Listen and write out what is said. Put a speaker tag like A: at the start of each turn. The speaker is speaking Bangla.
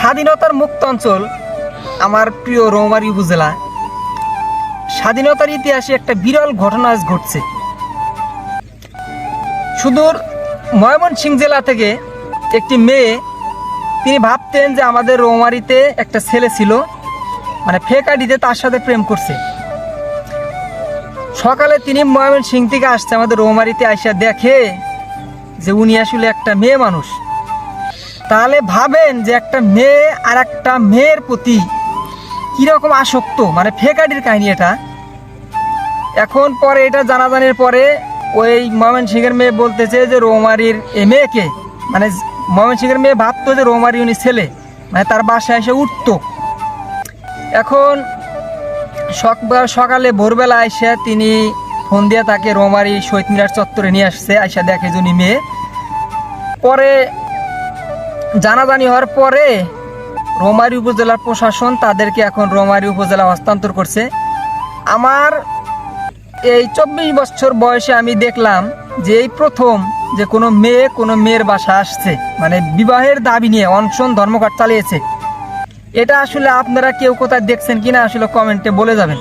A: স্বাধীনতার মুক্ত অঞ্চল আমার প্রিয় রৌমারী উপজেলা। স্বাধীনতার ইতিহাসে একটা বিরল ঘটনা আজ ঘটছে। সুদূর ময়মনসিংহ জেলা থেকে একটি মেয়ে, তিনি ভাবতেন যে আমাদের রৌমারিতে একটা ছেলে ছিল মানে ফেক তার সাথে প্রেম করছে। সকালে তিনি ময়মনসিংহ থেকে আসছে আমাদের রৌমারিতে আইসা দেখে যে উনি আসলে একটা মেয়ে মানুষ। তাহলে ভাবেন যে একটা মেয়ে আর একটা মেয়ের প্রতি কীরকম আসক্ত মানে ফেকাডির কাহিনী এটা। এখন পরে এটা জানাজানির পরে ওই ময়মন সিংহের মেয়ে বলতেছে যে রৌমারির এ মেয়েকে মানে ময়মন সিংহের মেয়ে ভাবতো যে রৌমারি উনি ছেলে মানে তার বাসায় এসে উঠতো। এখন সক- সকালে ভোরবেলা আইসা তিনি ফোন দিয়ে তাকে রোমারি শহীদ মিনার চত্বরে নিয়ে আসছে, আইসা দেখে উনি মেয়ে। পরে জানাজানি হওয়ার পরে রোমারি উপজেলার প্রশাসন তাদেরকে এখন রোমারি উপজেলা হস্তান্তর করছে। আমার এই চব্বিশ বছর বয়সে আমি দেখলাম যে এই প্রথম যে কোনো মেয়ে, কোনো মেয়ের বাসা আসছে মানে বিবাহের দাবি নিয়ে অনশন ধর্মঘট চালিয়েছে। এটা আসলে আপনারা কেউ কোথায় দেখছেন কিনা আসলে কমেন্টে বলে যাবেন।